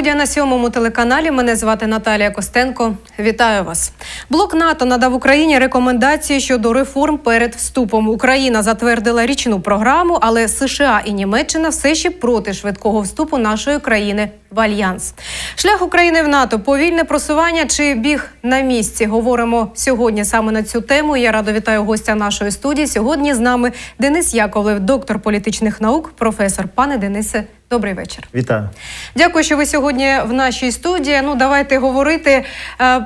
Студія на сьомому телеканалі. Мене звати Наталія Костенко. Вітаю вас. Блок НАТО надав Україні рекомендації щодо реформ перед вступом. Україна затвердила річну програму, але США і Німеччина все ще проти швидкого вступу нашої країни в альянс. Шлях України в НАТО, повільне просування чи біг на місці. Говоримо сьогодні саме на цю тему. Я радо вітаю гостя нашої студії. Сьогодні з нами Денис Яковлев, доктор політичних наук, професор. Пане Денисе, добрий вечір. Вітаю. Дякую, що ви сьогодні в нашій студії. Ну, давайте говорити е,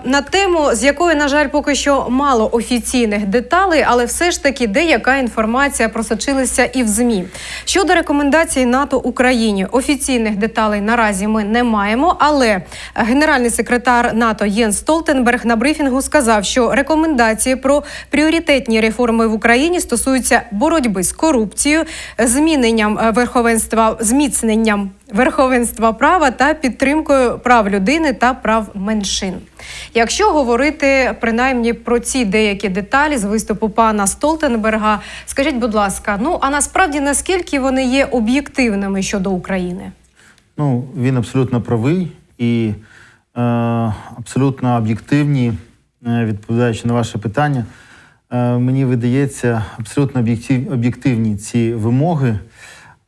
на тему, з якої, на жаль, поки що мало офіційних деталей, але все ж таки деяка інформація просочилася і в змі. Щодо рекомендацій НАТО Україні, офіційних деталей наразі ми не маємо. Але генеральний секретар НАТО Єнс Столтенберг на брифінгу сказав, що рекомендації про пріоритетні реформи в Україні стосуються боротьби з корупцією, зміненням е, верховенства, зміцненням верховенства права та підтримкою прав людини та прав меншин. Якщо говорити принаймні про ці деякі деталі з виступу пана Столтенберга, скажіть, будь ласка, ну а насправді наскільки вони є об'єктивними щодо України? Ну, він абсолютно правий і е, абсолютно об'єктивні, е, відповідаючи на ваше питання, е, мені видається абсолютно об'єктив, об'єктивні ці вимоги,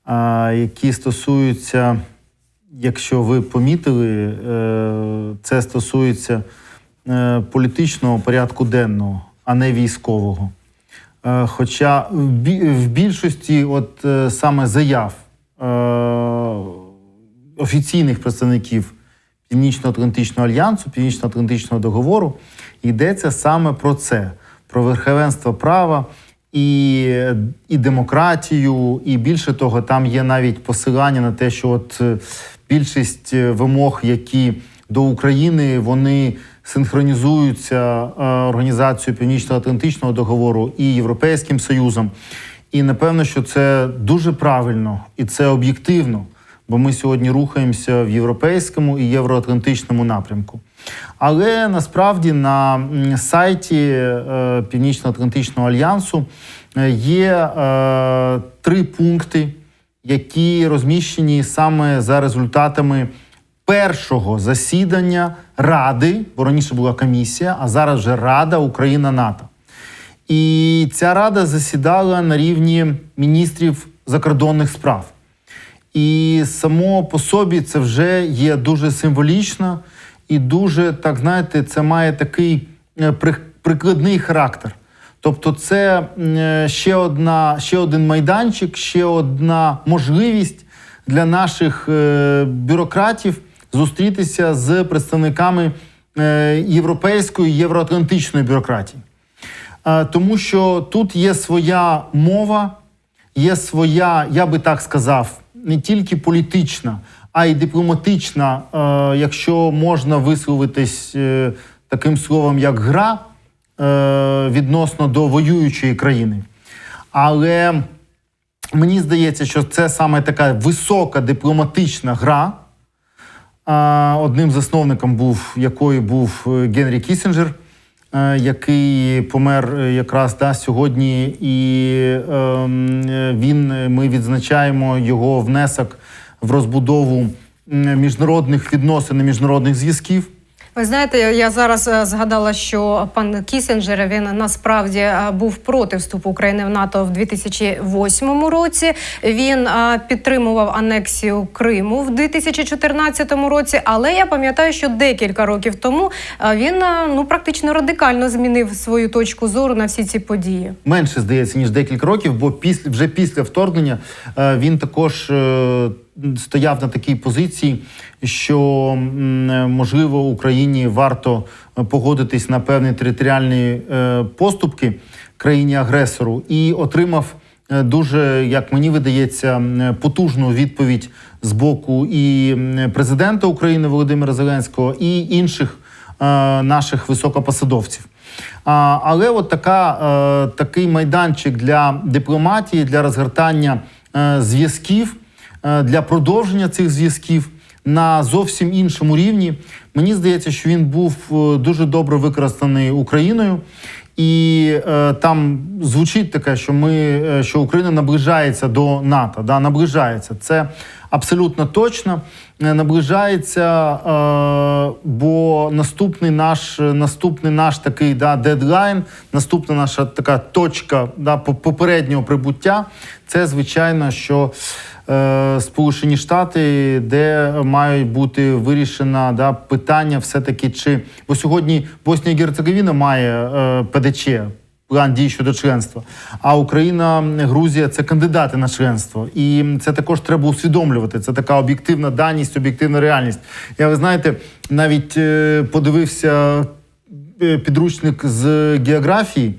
е, які стосуються, якщо ви помітили, е, це стосується е, політичного порядку денного, а не військового. Е, Хоча в більшості, от е, саме заяв е, офіційних представників Північно-Атлантичного альянсу, Північно-Атлантичного договору, йдеться саме про це: про верховенство права і, і демократію. І більше того, там є навіть посилання на те, що от е, більшість е, вимог, які до України, вони синхронізуються е, організацією Північно-Атлантичного договору і Європейським Союзом. І напевно, що це дуже правильно і це об'єктивно, бо ми сьогодні рухаємося в європейському і євроатлантичному напрямку. Але насправді на сайті е, Північно-Атлантичного альянсу е, є е, три пункти, які розміщені саме за результатами першого засідання Ради, бо раніше була комісія, а зараз вже Рада Україна НАТО. І ця рада засідала на рівні міністрів закордонних справ. І само по собі це вже є дуже символічно і дуже, так знаєте, це має такий е, прикладний характер. Тобто, це е, ще одна, ще один майданчик, ще одна можливість для наших е, бюрократів зустрітися з представниками європейської євроатлантичної бюрократії. Тому що тут є своя мова, є своя, я би так сказав, не тільки політична, а й дипломатична, е, якщо можна висловитись е, таким словом, як гра е, відносно до воюючої країни. Але мені здається, що це саме така висока дипломатична гра. А, Одним засновником був якої був е, Генрі Кісінджер, е, який помер е, якраз да, сьогодні, і ем, е, він е, ми відзначаємо його внесок в розбудову міжнародних відносин міжнародних зв'язків. Ви знаєте, я зараз е, згадала, що пан Кісінджер він насправді е, був проти вступу України в НАТО в 2008 році. Він е, підтримував анексію Криму в 2014 році. Але я пам'ятаю, що декілька років тому він ну практично радикально змінив свою точку зору на всі ці події. менше здається ніж декілька років, бо після вже після вторгнення він також стояв на такій позиції, що е, можливо Україні варто погодитись на певні територіальні е, поступки країні агресору і отримав. е, Дуже, як мені видається, потужну відповідь з боку і президента України Володимира Зеленського, і інших наших високопосадовців. Але от така, такий майданчик для дипломатії, для розгортання зв'язків, для продовження цих зв'язків на зовсім іншому рівні. Мені здається, що він був е, дуже добре використаний Україною. І е, там звучить таке, що ми е, що Україна наближається до НАТО. Да, наближається. Це абсолютно точно. Е, Наближається, е, бо наступний наш наступний наш такий да, дедлайн, наступна наша така точка да, по- попереднього прибуття. Це звичайно, що е, Сполучені Штати, де мають бути вирішено да, питання, все-таки чи бо сьогодні Боснія Герцеговіна має е, ПДЧ. План дій щодо членства. А Україна, Грузія це кандидати на членство. І це також треба усвідомлювати. Це така об'єктивна даність, об'єктивна реальність. Я ви знаєте, навіть е, подивився е, підручник з географії.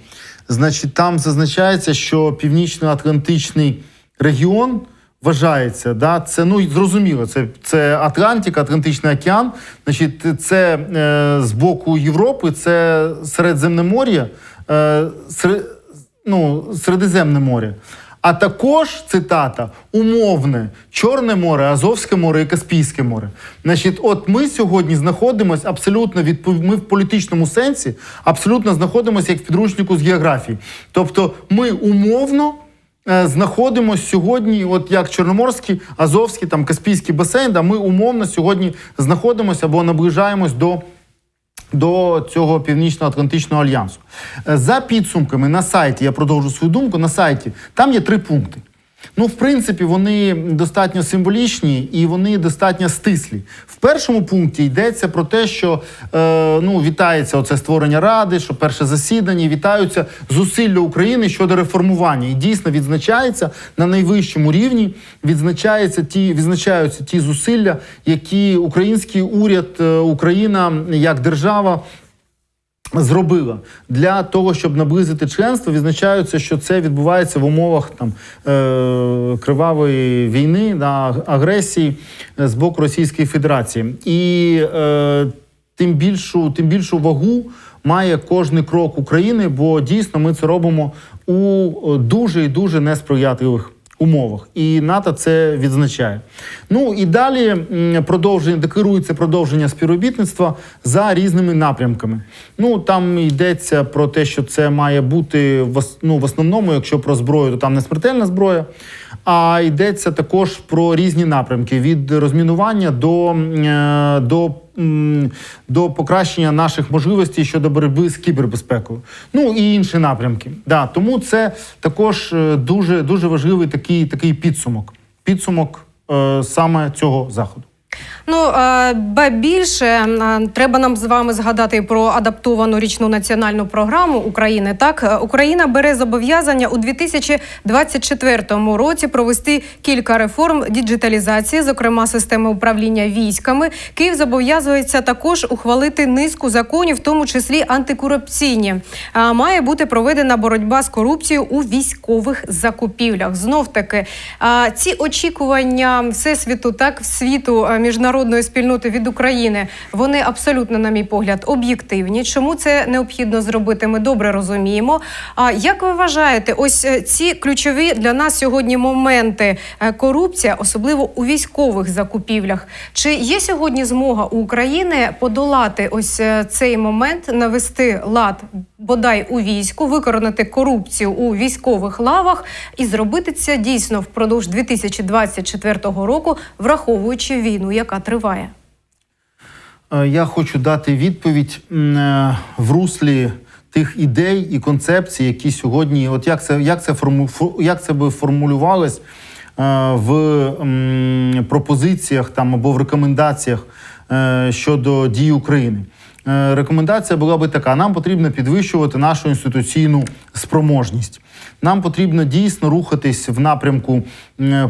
Значить, там зазначається, що північно-атлантичний регіон вважається, да, це ну зрозуміло, це, це Атлантика, Атлантичний океан. Значить, це е, з боку Європи, це Середземномор'я, Сер- ну, Середземне море. А також цитата умовне Чорне море, Азовське море і Каспійське море. Значить, от ми сьогодні знаходимося абсолютно відпов... ми в політичному сенсі абсолютно знаходимося як в підручнику з географії. Тобто, ми умовно е, знаходимося сьогодні, от як Чорноморський, Азовський, там Каспійський басейн, да, ми умовно сьогодні знаходимося або наближаємось до. До цього північно-атлантичного альянсу Е, за підсумками на сайті, я продовжу свою думку. На сайті там є три пункти. Ну, в принципі, вони достатньо символічні і вони достатньо стислі. В першому пункті йдеться про те, що е, ну, вітається оце створення ради, що перше засідання, вітаються зусилля України щодо реформування. І дійсно відзначається на найвищому рівні, відзначається ті, відзначаються ті зусилля, які український уряд, е, Україна як держава зробила для того, щоб наблизити членство, відзначаються, що це відбувається в умовах там е, кривавої війни да, агресії е, з боку Російської Федерації. І е, тим більшу, тим більшу вагу має кожний крок України, бо дійсно ми це робимо у дуже і дуже несприятливих умовах. І НАТО це відзначає. Ну і далі продовження декларується продовження співробітництва за різними напрямками. Ну там йдеться про те, що це має бути в ну, в основному, якщо про зброю, то там не смертельна зброя. А йдеться також про різні напрямки від розмінування до, е, до, до покращення наших можливостей щодо боротьби з кібербезпекою. Ну і інші напрямки. Да, тому це також е, дуже, дуже важливий такий, такий підсумок. Підсумок е, саме цього заходу. Ну е, ба більше е, треба нам з вами згадати про адаптовану річну національну програму України. Так, Е, Україна бере зобов'язання у 2024 році провести кілька реформ діджиталізації, зокрема системи управління військами. Київ зобов'язується також ухвалити низку законів, в тому числі антикорупційні. Має бути проведена боротьба з корупцією у військових закупівлях. Знов таки ці очікування всесвіту, так в світу міжнародної спільноти від України, вони абсолютно, на мій погляд, об'єктивні. Чому це необхідно зробити? Ми добре розуміємо. А як ви вважаєте, ось е, ці ключові для нас сьогодні моменти е, корупція, особливо у військових закупівлях, чи є сьогодні змога у України подолати ось е, цей момент, навести лад бодай у війську, викоренити корупцію у військових лавах і зробити це дійсно впродовж 2024 року, враховуючи війну, яка триває? Е, Я хочу дати відповідь е, в руслі тих ідей і концепцій, які сьогодні, от як це, як це, форму, як це би формулювалось е, в пропозиціях там, або в рекомендаціях щодо дій України. Рекомендація була би така: нам потрібно підвищувати нашу інституційну спроможність. Нам потрібно дійсно рухатись в напрямку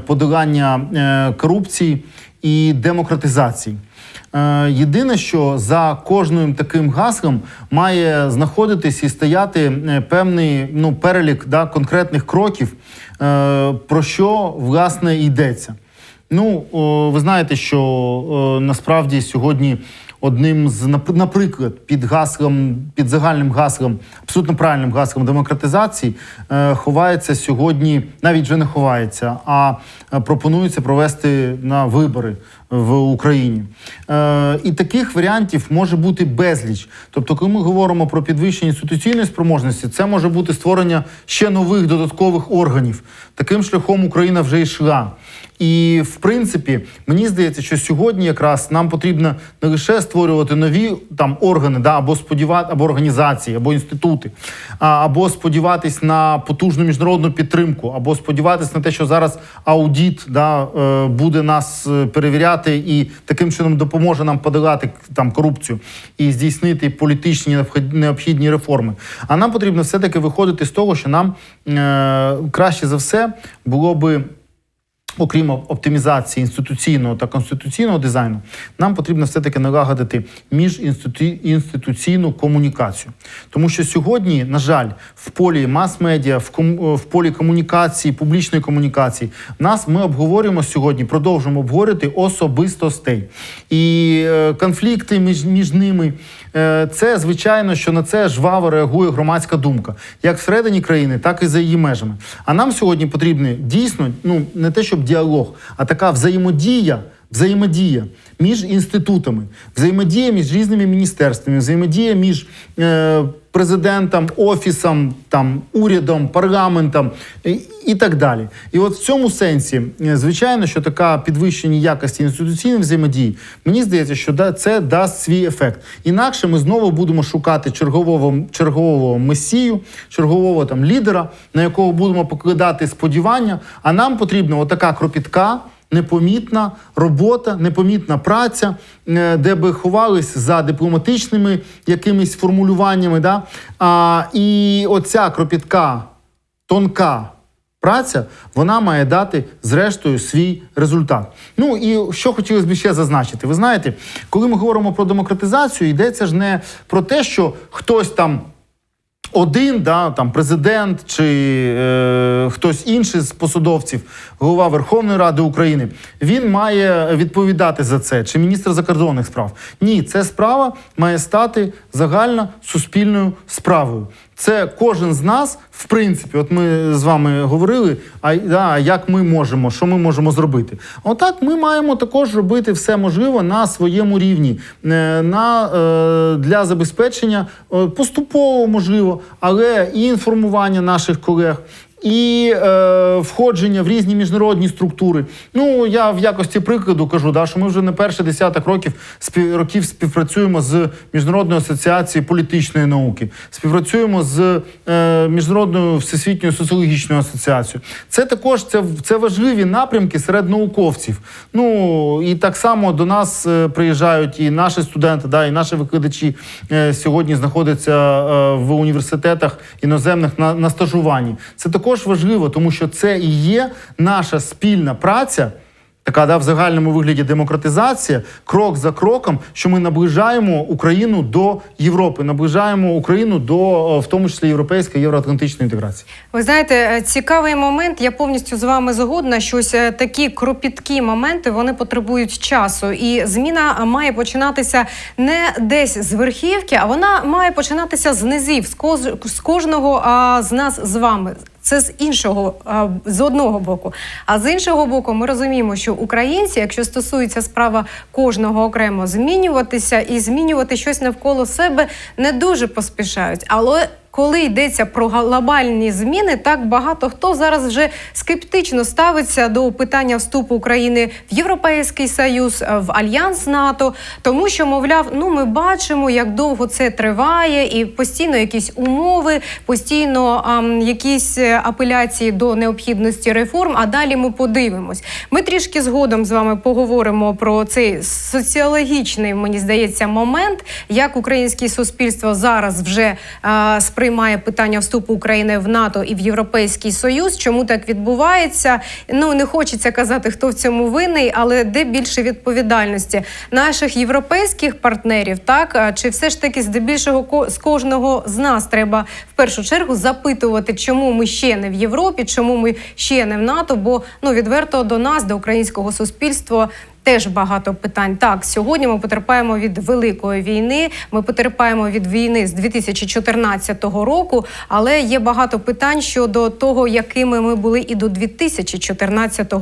подолання корупції і демократизації. Е, Єдине, що за кожним таким гаслом має знаходитись і стояти е, певний ну, перелік да, конкретних кроків, е, про що власне йдеться. Ну, ви знаєте, що насправді сьогодні одним з нап- наприклад, під гаслом, під загальним гаслом, абсолютно правильним гаслом демократизації, е, ховається сьогодні, навіть вже не ховається, а е, пропонується провести на вибори в Україні. Е, і таких варіантів може бути безліч. Тобто, коли ми говоримо про підвищення інституційної спроможності, це може бути створення ще нових додаткових органів. Таким шляхом Україна вже йшла. І в принципі, мені здається, що сьогодні якраз нам потрібно не лише створювати нові там органи, да, або сподівати, або організації, або інститути, а, або сподіватись на потужну міжнародну підтримку, або сподіватись на те, що зараз аудіт да, е, буде нас е, перевіряти і таким чином допоможе нам подолати там корупцію і здійснити політичні необхід- необхідні реформи. А нам потрібно все-таки виходити з того, що нам е, краще за все було би. Окрім оптимізації інституційного та конституційного дизайну, нам потрібно все-таки налагодити міжінституційну комунікацію. Тому що сьогодні, на жаль, в полі мас-медіа, в, ком- в полі комунікації, публічної комунікації, нас ми обговорюємо сьогодні, продовжуємо обговорювати особистостей. І е, конфлікти між, між ними. Е, Це звичайно, що на це жваво реагує громадська думка, як всередині країни, так і за її межами. А нам сьогодні потрібен дійсно ну не те, щоб діалог, а така взаємодія. Взаємодія між інститутами, взаємодія між різними міністерствами, взаємодія між е, президентом, офісом, там, урядом, парламентом і, і так далі. І от в цьому сенсі, е, звичайно, що така підвищення якості інституційної взаємодії, мені здається, що да, це дасть свій ефект. Інакше ми знову будемо шукати чергового, чергового месію, чергового там лідера, на якого будемо покладати сподівання. А нам потрібна отака кропітка. Непомітна робота, непомітна праця, е, де би ховались за дипломатичними якимись формулюваннями. Да? А, і оця кропітка, тонка праця, вона має дати зрештою свій результат. Ну і що хотілося б ще зазначити. Ви знаєте, коли ми говоримо про демократизацію, йдеться ж не про те, що хтось там. Один, да, там президент чи е, хтось інший з посадовців, голова Верховної Ради України, він має відповідати за це, чи міністр закордонних справ. Ні, ця справа має стати загально суспільною справою. Це кожен з нас, в принципі, от ми з вами говорили, а да, як ми можемо, що ми можемо зробити. Отак ми маємо також робити все можливе на своєму рівні, е, на, е, для забезпечення е, поступово можливо, але і інформування наших колег. І е, входження в різні міжнародні структури. Ну я в якості прикладу кажу, да, що ми вже не перший десяток років спів, років співпрацюємо з міжнародною асоціацією політичної науки, співпрацюємо з е, міжнародною всесвітньою соціологічною асоціацією. Це також це, це важливі напрямки серед науковців. Ну і так само до нас е, приїжджають і наші студенти, да, і наші викладачі е, сьогодні знаходяться е, в університетах іноземних на, на стажуванні. Це також важливо, тому що це і є наша спільна праця. Така да, в загальному вигляді демократизація, крок за кроком, що ми наближаємо Україну до Європи, наближаємо Україну до в тому числі європейської євроатлантичної інтеграції. Ви знаєте, е, цікавий момент. Я повністю з вами згодна. що ось е, такі кропіткі моменти вони потребують часу, і зміна має починатися не десь з верхівки, а вона має починатися з низів, з кож- з кожного з нас з вами. Це з іншого з одного боку. А з іншого боку, ми розуміємо, що українці, якщо стосується справа кожного окремо змінюватися і змінювати щось навколо себе, не дуже поспішають. Але коли йдеться про глобальні зміни, так багато хто зараз вже скептично ставиться до питання вступу України в Європейський Союз, е, в альянс НАТО, тому що, мовляв, ну ми бачимо, як довго це триває, і постійно якісь умови, постійно ам, якісь е, апеляції до необхідності реформ. А далі ми подивимось. Ми трішки згодом з вами поговоримо про цей соціологічний, мені здається, момент, як українське суспільство зараз вже а, сприймає питання вступу України в НАТО і в Європейський Союз. Чому так відбувається? Ну не хочеться казати, хто в цьому винний, але де більше відповідальності наших європейських партнерів, так чи все ж таки здебільшого з кожного з нас треба в першу чергу запитувати, чому ми ще не в Європі, чому ми ще не в НАТО? Бо ну відверто до нас, до українського суспільства. Теж багато питань. Так, сьогодні ми потерпаємо від великої війни. Ми потерпаємо від війни з 2014 року, але є багато питань щодо того, якими ми були і до 2014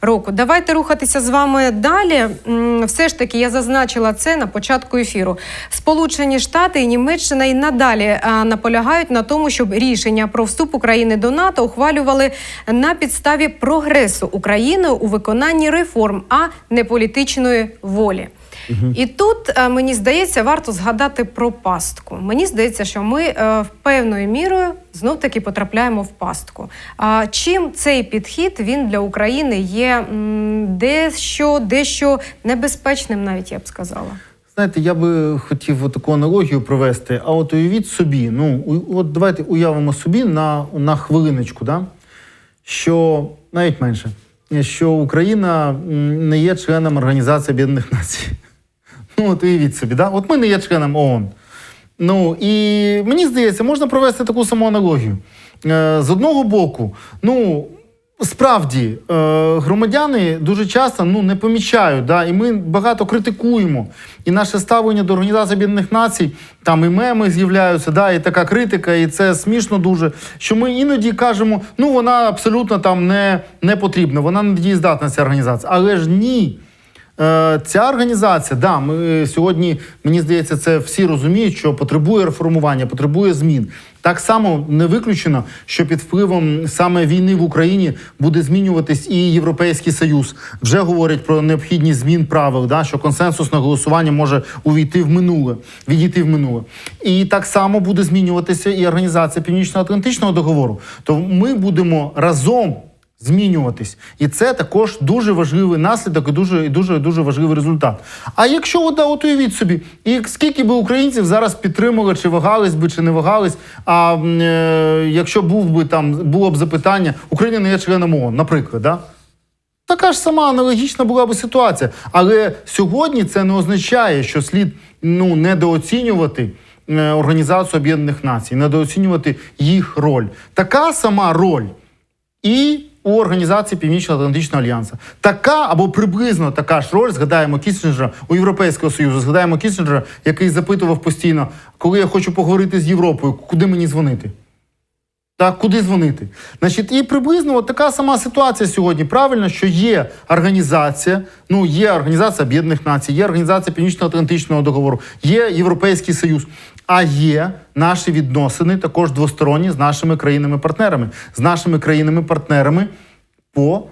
року. Давайте рухатися з вами далі. Все ж таки, я зазначила це на початку ефіру. Сполучені Штати і Німеччина і надалі наполягають на тому, щоб рішення про вступ України до НАТО ухвалювали на підставі прогресу України у виконанні реформ, а не політичної волі. І тут е, мені здається, варто згадати про пастку. Мені здається, що ми е, в певною мірою знов таки потрапляємо в пастку. А чим цей підхід він для України є дещо, дещо небезпечним, навіть я б сказала. Знаєте, я би хотів таку аналогію провести. А от уявіть собі, ну от давайте уявимо собі на, на хвилиночку, да? що навіть менше, що Україна не є членом Організації Об'єднаних Націй. Ну, от уявіть собі, да? от ми не є членом ООН. Ну і мені здається, можна провести таку саму аналогію. Е, з одного боку, ну. Справді, е, громадяни дуже часто ну, не помічають, да, і ми багато критикуємо. І наше ставлення до Організації Об'єднаних Націй, там і меми з'являються, да, і така критика, і це смішно дуже. Що ми іноді кажемо, ну вона абсолютно там не, не потрібна, вона не дієздатна ця організація. Але ж ні. Е, Ця організація, да, ми сьогодні, мені здається, це всі розуміють, що потребує реформування, потребує змін. Так само не виключено, що під впливом саме війни в Україні буде змінюватись і Європейський Союз. Вже говорять про необхідність змін правил, да, що консенсусне голосування може увійти в минуле, відійти в минуле. І так само буде змінюватися і організація Північно-Атлантичного договору. То ми будемо разом змінюватись. І це також дуже важливий наслідок і дуже дуже дуже важливий результат. А якщо от, да, от уявіть собі, і скільки би українців зараз підтримали, чи вагались би, чи не вагались, а е, якщо був би там було б запитання, Україна не є членом ООН, наприклад, да? Така ж сама аналогічна була б ситуація. Але сьогодні це не означає, що слід ну, недооцінювати е, Організацію Об'єднаних Націй, недооцінювати їх роль. Така сама роль і у Організації Північно-Атлантичного альянсу. Така або приблизно така ж роль, згадаємо Кіссінджера у Європейського Союзу, згадаємо Кіссінджера, який запитував постійно, коли я хочу поговорити з Європою, куди мені дзвонити? Так, куди дзвонити? Значить, і приблизно от така сама ситуація сьогодні. Правильно, що є організація, ну є Організація Об'єднаних Націй, є Організація Північно-Атлантичного договору, є Європейський Союз, а є наші відносини також двосторонні з нашими країнами-партнерами, з нашими країнами-партнерами по,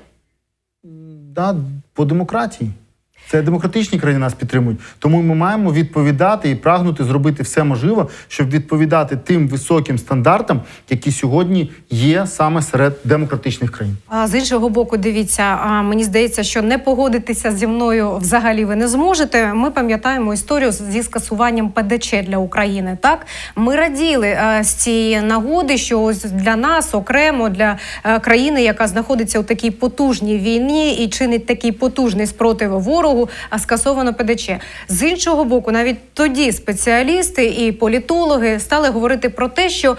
да, по демократії. Це демократичні країни нас підтримують. Тому ми маємо відповідати і прагнути зробити все можливе, щоб відповідати тим високим стандартам, які сьогодні є саме серед демократичних країн. А з іншого боку, дивіться, а, мені здається, що не погодитися зі мною взагалі ви не зможете. Ми пам'ятаємо історію зі скасуванням ПДЧ для України. Так ми раділи з цієї нагоди, що ось для нас окремо для країни, яка знаходиться у такій потужній війні і чинить такий потужний спротив ворогу, а скасовано ПДЧ. З іншого боку, навіть тоді спеціалісти і політологи стали говорити про те, що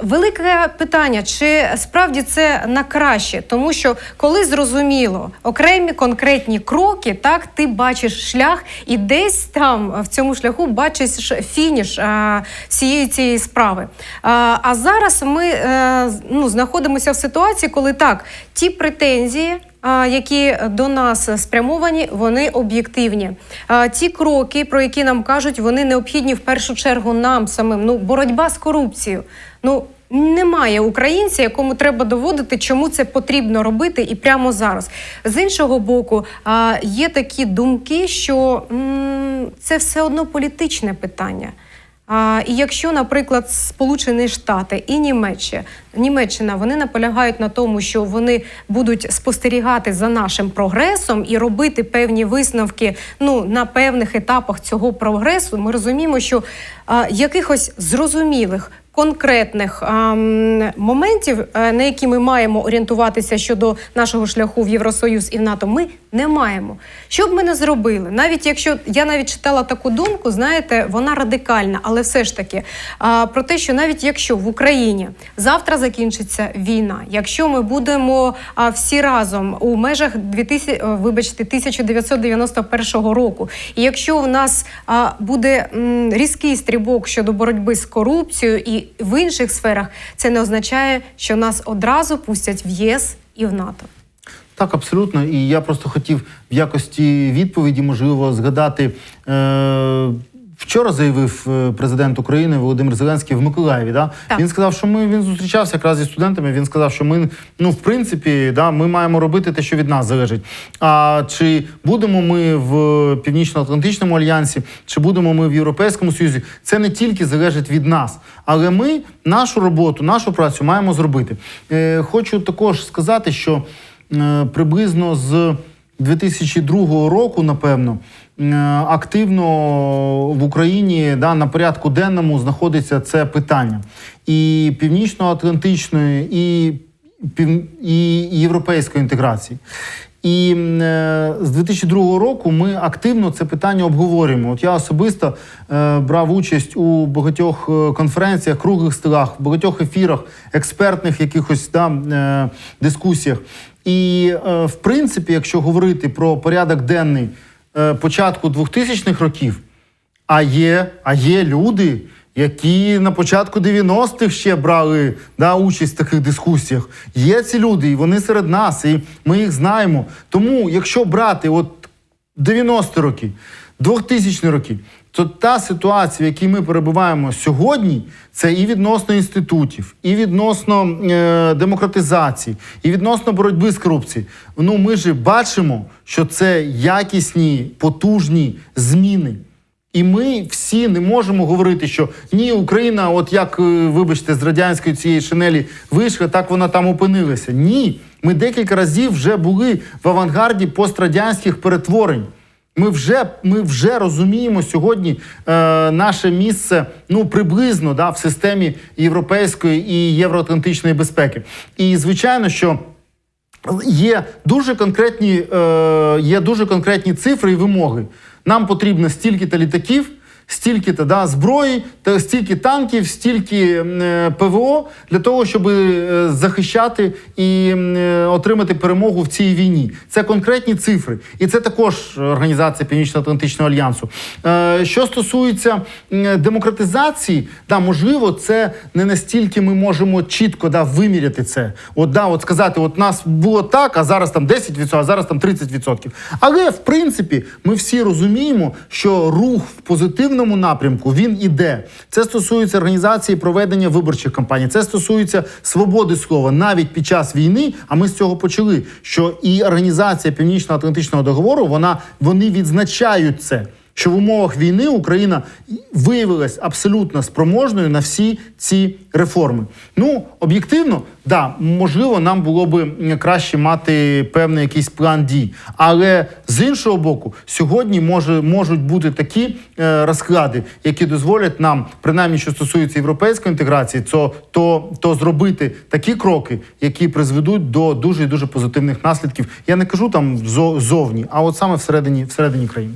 Велике питання, чи справді це на краще, тому що коли зрозуміло окремі конкретні кроки, так ти бачиш шлях, і десь там в цьому шляху бачиш фініш а, всієї цієї справи. А, а зараз ми е, ну, знаходимося в ситуації, коли так ті претензії. Які до нас спрямовані, вони об'єктивні. Ті кроки, про які нам кажуть, вони необхідні в першу чергу нам самим. Ну, боротьба з корупцією. Ну немає українця, якому треба доводити, чому це потрібно робити, і прямо зараз. З іншого боку, є такі думки, що це все одно політичне питання. А, і якщо, наприклад, Сполучені Штати і Німеччина, Німеччина вони наполягають на тому, що вони будуть спостерігати за нашим прогресом і робити певні висновки ну, на певних етапах цього прогресу, ми розуміємо, що а, якихось зрозумілих. Конкретних ем, моментів, е, на які ми маємо орієнтуватися щодо нашого шляху в Євросоюз і в НАТО, ми не маємо. Що б ми не зробили, навіть якщо я навіть читала таку думку, знаєте, вона радикальна, але все ж таки а, про те, що навіть якщо в Україні завтра закінчиться війна, якщо ми будемо а, всі разом у межах 2000, е, вибачте, 1991 року, і якщо у нас а, буде м, різкий стрибок щодо боротьби з корупцією і в інших сферах, це не означає, що нас одразу пустять в ЄС і в НАТО. Так, абсолютно. І я просто хотів в якості відповіді, можливо, згадати. Е- Вчора заявив е, президент України Володимир Зеленський в Миколаєві. Да? Так. Він сказав, що ми він зустрічався якраз зі студентами. Він сказав, що ми, ну, в принципі, да, ми маємо робити те, що від нас залежить. А чи будемо ми в Північно-Атлантичному альянсі, чи будемо ми в Європейському Союзі, це не тільки залежить від нас, але ми нашу роботу, нашу працю маємо зробити. Е, хочу також сказати, що е, приблизно з 2002 року, напевно, активно в Україні да, на порядку денному знаходиться це питання і північно-атлантичної, і, і європейської інтеграції. І е, з 2002 року ми активно це питання обговорюємо. От я особисто е, брав участь у багатьох е, конференціях, круглих столах, в багатьох ефірах, експертних якихось е, дискусіях. І е, в принципі, якщо говорити про порядок денний е, початку 2000-х років, а є, а є люди, які на початку 90-х ще брали да, участь в таких дискусіях. Є ці люди, і вони серед нас, і ми їх знаємо. Тому, якщо брати от 90-ті роки, 2000 роки, то та ситуація, в якій ми перебуваємо сьогодні, це і відносно інститутів, і відносно е, демократизації, і відносно боротьби з корупцією. Ну, ми ж бачимо, що це якісні, потужні зміни. І ми всі не можемо говорити, що ні, Україна, от як, е, вибачте, з радянської цієї шинелі вийшла, так вона там опинилася. Ні, ми декілька разів вже були в авангарді пострадянських перетворень. Ми вже, ми вже розуміємо сьогодні е, наше місце ну приблизно да, в системі європейської і євроатлантичної безпеки. І звичайно, що Є дуже конкретні, е, є дуже конкретні цифри і вимоги. Нам потрібно стільки-то літаків, стільки-то да, зброї, та стільки танків, стільки е, ПВО для того, щоб е, захищати і е, отримати перемогу в цій війні. Це конкретні цифри, і це також організація Північно-Атлантичного альянсу. Що стосується демократизації, да, можливо, це не настільки ми можемо чітко да, виміряти це. От, да, от сказати, от нас було так, а зараз там 10%, а зараз там 30%. Але в принципі ми всі розуміємо, що рух в позитивному напрямку він іде. Це стосується організації проведення виборчих кампаній, це стосується свободи слова навіть під час війни. А ми з цього почали. Що і організація Північно-Атлантичного договору вона вони відзначають це. Що в умовах війни Україна виявилась абсолютно спроможною на всі ці реформи. Ну об'єктивно, да, можливо, нам було би краще мати певний якийсь план дій. Але з іншого боку, сьогодні може можуть бути такі е, розклади, які дозволять нам, принаймні, що стосується європейської інтеграції, то, то, то зробити такі кроки, які призведуть до дуже і дуже позитивних наслідків. Я не кажу там зо- зовні, а от саме всередині, всередині країни.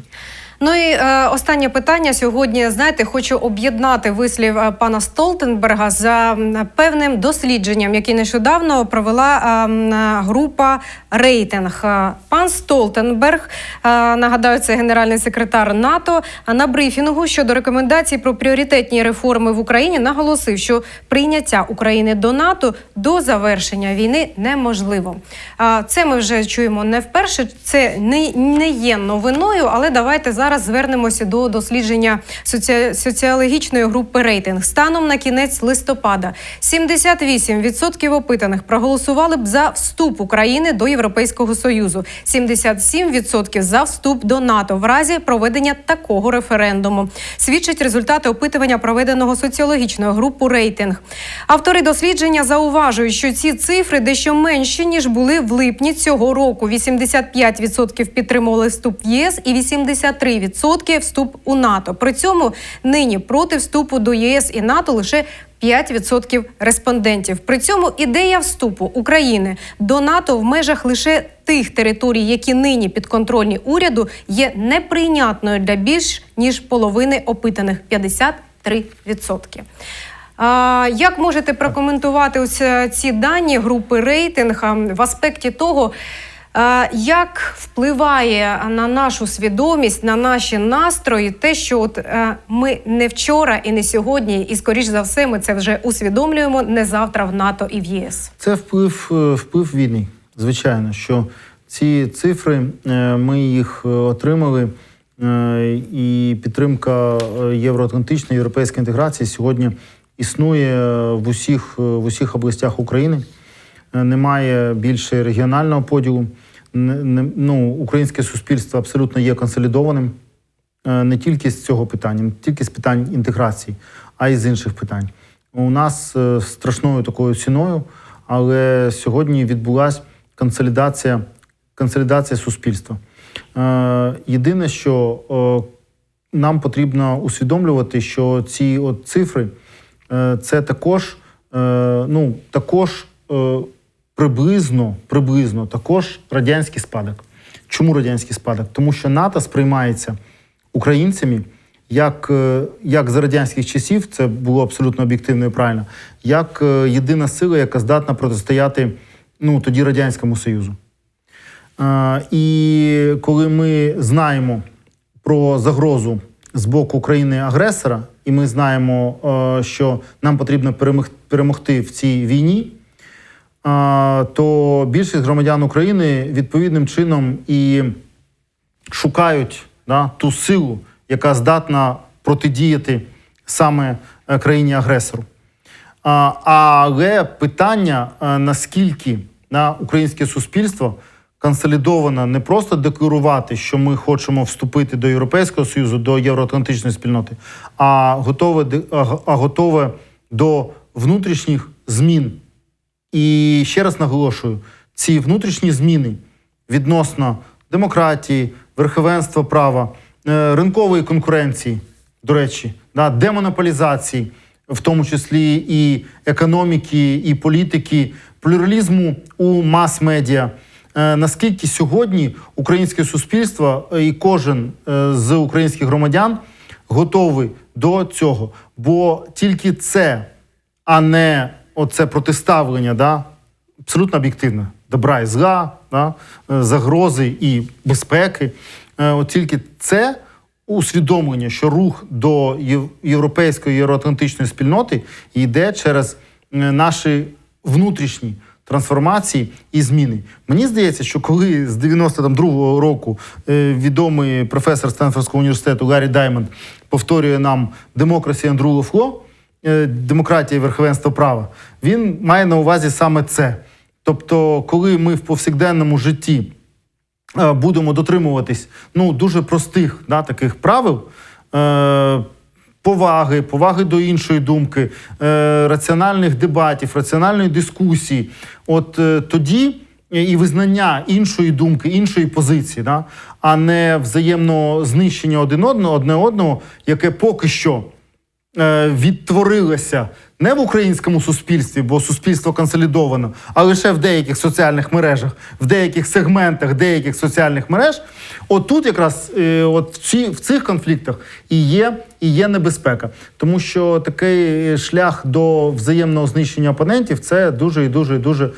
Ну і е, останнє питання сьогодні. Знаєте, хочу об'єднати вислів е, пана Столтенберга за певним дослідженням, яке нещодавно провела е, е, група рейтинг. Е, Пан Столтенберг, е, нагадаю, це генеральний секретар НАТО. е, На брифінгу щодо рекомендацій про пріоритетні реформи в Україні наголосив, що прийняття України до НАТО до завершення війни неможливо. А, Це ми вже чуємо не вперше. Це не, не є новиною, але давайте зараз звернемося до дослідження соці... соціологічної групи рейтинг. Станом на кінець листопада 78% опитаних проголосували б за вступ України до Європейського союзу, 77% за вступ до НАТО в разі проведення такого референдуму. Свідчать результати опитування проведеного соціологічною групою рейтинг. Автори дослідження зауважують, що ці цифри дещо менші ніж були в липні цього року. 85% підтримували вступ в ЄС і 83% вступ у НАТО. При цьому нині проти вступу до ЄС і НАТО лише 5% респондентів. При цьому ідея вступу України до НАТО в межах лише тих територій, які нині підконтрольні уряду, є неприйнятною для більш ніж половини опитаних 53%. А, як можете прокоментувати ось е, ці дані групи рейтинг в аспекті того, як впливає на нашу свідомість, на наші настрої, те, що от е, ми не вчора і не сьогодні, і скоріш за все, ми це вже усвідомлюємо не завтра в НАТО і в ЄС. Це вплив, е, вплив війни. Звичайно, що ці цифри е, ми їх отримали, і підтримка євроатлантичної європейської інтеграції сьогодні існує в усіх, в усіх областях України. Немає більше регіонального поділу. Ну, українське суспільство абсолютно є консолідованим е, не тільки з цього питання, не тільки з питань інтеграції, а й з інших питань. У нас е, страшною такою ціною, але сьогодні відбулася консолідація, консолідація суспільства. Е, Єдине, що нам потрібно усвідомлювати, що ці от цифри це також, ну, також приблизно, приблизно також радянський спадок. Чому радянський спадок? Тому що НАТО сприймається українцями як, е, як за радянських часів, це було абсолютно об'єктивно і правильно, як е, єдина сила, яка здатна протистояти ну, тоді Радянському Союзу. Е, І коли ми знаємо про загрозу з боку країни-агресора, і ми знаємо, що нам потрібно перемогти в цій війні, то більшість громадян України відповідним чином і шукають да, ту силу, яка здатна протидіяти саме е, країні-агресору. Але питання, е, наскільки на українське суспільство консолідовано не просто декларувати, що ми хочемо вступити до Європейського Союзу, до євроатлантичної спільноти, а готове, а готове до внутрішніх змін. І ще раз наголошую: ці внутрішні зміни відносно демократії, верховенства права, е, ринкової конкуренції, до речі, да, демонополізації, в тому числі і економіки, і політики, плюралізму у мас-медіа. Е, Наскільки сьогодні українське суспільство е, і кожен з українських громадян готовий до цього? Бо тільки це а не оце протиставлення, да, абсолютно об'єктивне, добра і зла, да, е, загрози і безпеки. Е, От тільки це усвідомлення, що рух до єв- європейської євроатлантичної спільноти йде через е, наші внутрішні трансформації і зміни. Мені здається, що коли з 92-го року відомий професор Стенфордського університету Гаррі Даймонд повторює нам «Democracy and Rule of Law», е, демократія і верховенство права, він має на увазі саме це. Тобто, коли ми в повсякденному житті е, будемо дотримуватись ну, дуже простих да, таких правил. Е, Поваги, поваги до іншої думки, раціональних дебатів, раціональної дискусії. От тоді і визнання іншої думки, іншої позиції, да, а не взаємно знищення один одного, одне одного, яке поки що е, відтворилося не в українському суспільстві, бо суспільство консолідовано, а лише в деяких соціальних мережах, в деяких сегментах деяких соціальних мереж. Отут якраз е, от в, цих конфліктах і є, і є небезпека. Тому що такий шлях до взаємного знищення опонентів це дуже і дуже і дуже е,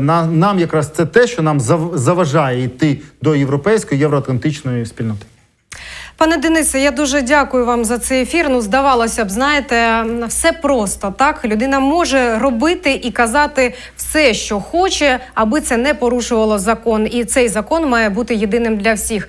на, нам якраз це те, що нам зав- заважає йти до європейської євроатлантичної спільноти. Пане Денисе, я дуже дякую вам за цей ефір. Ну, здавалося б, знаєте, все просто так. Людина може робити і казати все, що хоче, аби це не порушувало закон. І цей закон має бути єдиним для всіх.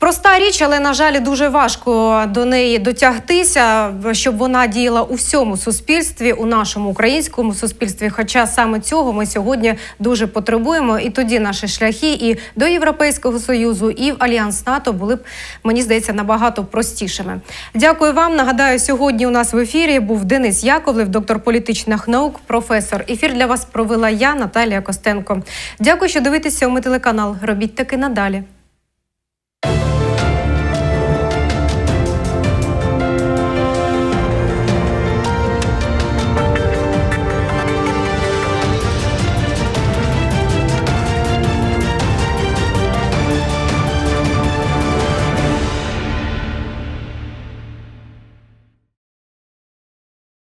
Проста річ, але на жаль, дуже важко до неї дотягтися, щоб вона діяла у всьому суспільстві, у нашому українському суспільстві. Хоча саме цього ми сьогодні дуже потребуємо, і тоді наші шляхи і до Європейського союзу, і в альянс НАТО були б, мені здається, набагато простішими. Дякую вам. Нагадаю, сьогодні у нас в ефірі був Денис Яковлев, доктор політичних наук, професор. Ефір для вас провела я, Наталія Костенко. Дякую, що дивитеся у ми телеканал. Робіть таки надалі.